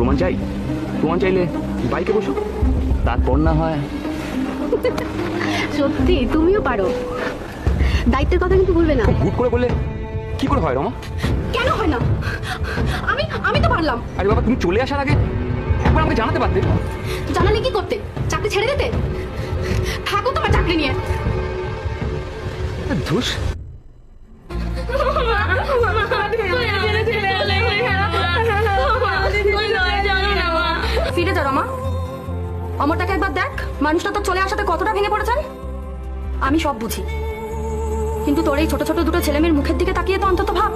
প্রমাণ চাই? প্রমাণ চাইলে বাইকে বসো। তারপর না হয় সত্যি তুমিও পারো। দায়িত্বের কথা কিন্তু ভুলবে না। খুব করে বললে কি করে হয় রমা? কেন হয় না? আমি আমি তো পারলাম। আরে বাবা তুমি চলে আসার আগে একবার আমাকে জানাতে পারতে। জানালে কি করতে? চাকরি ছেড়ে দিতে? থাকো তোমার চাকরি নিয়ে। ধুস। অমরটাকে একবার দেখ। মানুষটা তো চলে আসাতে কতটা ভেঙে পড়েছেন? আমি সব বুঝি। কিন্তু তোর এই ছোট ছোট দুটো ছেলেমেয়ের মুখের দিকে তাকিয়ে তো অন্তত ভাব।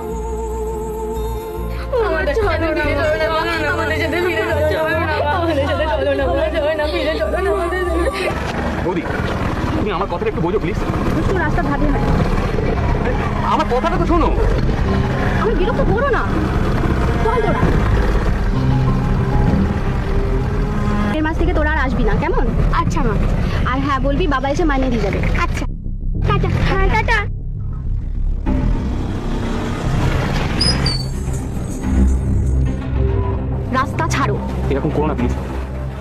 বৌদি তুমি আমার কথাটা একটু বোঝো প্লিজ একটু রাস্তা ভাবি হয় আমার কথাটা তো শোনো। আমি বিরক্ত করো না। চল তোরা। আচ্ছা মা। আর হ্যাঁ বলবি বাবা এসে মাইনে দিয়ে যাবে। আচ্ছা। টাটা। হ্যাঁ টাটা। রাস্তা ছাড়ো। এরকম করো না প্লিজ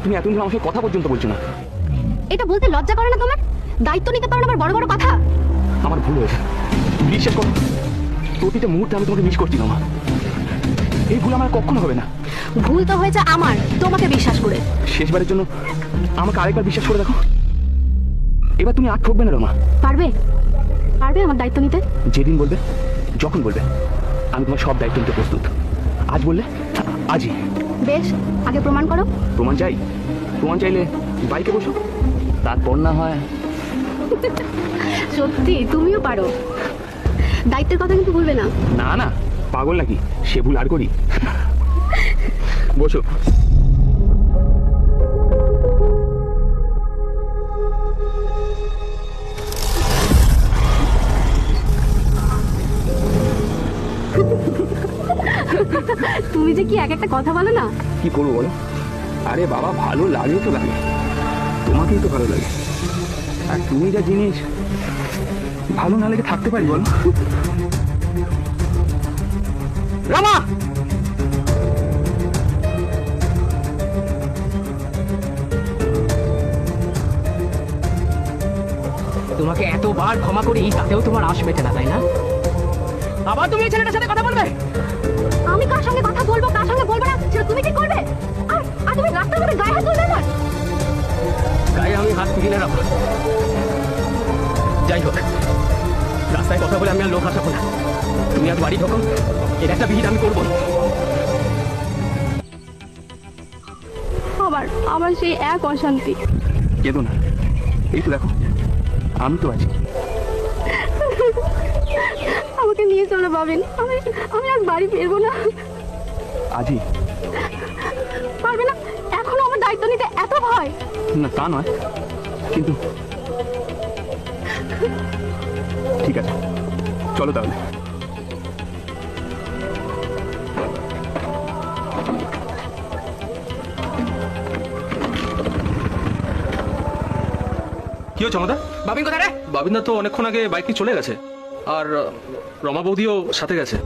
তুমি এতদিন আমার সাথে কথা পর্যন্ত বলছো না। এটা বলতে লজ্জা করে না তোমার? দায়িত্ব নিতে পারো না আবার বড় বড় কথা? আমার ভুল হয়েছে। বিশ্বাস করো প্রতিটা মুহূর্তে আমি তোমাকে মিস করছি না এই ভুল আমার কখনো হবে না। ভুল তো হয়েছে আমার তোমাকে বিশ্বাস করে। শেষবারের জন্য আমাকে আরেকবার বিশ্বাস করে দেখো। এবার তুমি আর ঠকবে না রমা। পারবে? পারবে আমার দায়িত্ব নিতে? যেদিন বলবে যখন বলবে আমি তোমার সব দায়িত্ব নিতে প্রস্তুত। আজ বললে আজই। বেশ আগে প্রমাণ করো। প্রমাণ চাই? প্রমাণ চাইলে বাইকে বসো। তারপর না হয়। সত্যি তুমিও পারো। দায়িত্বের কথা কিন্তু ভুলবে না। না না। পাগল নাকি? সে ভুল আর করি। বসো। তুমি যে কি এক একটা কথা বলো না? কি করব বলো? আরে বাবা ভালো লাগে তো লাগে। তোমাকেই তো ভালো লাগে। আর তুমি যা জিনিস ভালো না লেগে থাকতে পারি বলো? রামা! তোমাকে এতবার ক্ষমা করি তাতেও তোমার আশ মেটে না তাই না? আবার তুমি এই ছেলেটার সাথে কথা বলবে? আমি কার সঙ্গে কথা বলব কার সঙ্গে বলব না? সেটা তুমি কি করবে? আর আর তুমি রাস্তার মধ্যে গায়ে হাত তুলবে গায়ে আমি হাত তুলি না যাই হোক রাস্তায় কথা বলে আমি আর লোক হাসাবো না। তুমি আজ বাড়ি ঢোকো। এর একটা বিহিত আমি করব। আবার আবার সেই এক অশান্তি। কেঁদো না। এই তো দেখো আমি তো আছি। আমাকে নিয়ে চলো পাবেন আমি আমি আর বাড়ি ফিরবো না। আজই পারবে না এখনও আমার দায়িত্ব নিতে এত ভয়। না তা নয়। কিন্তু ঠিক আছে। চলো তাহলে। কি হচ্ছে আমাদের বাবিন কোথায় রে? বাবিন্দা তো অনেকক্ষণ আগে বাইক নিয়ে চলে গেছে। আর আহ, রমা বৌদিও সাথে গেছে।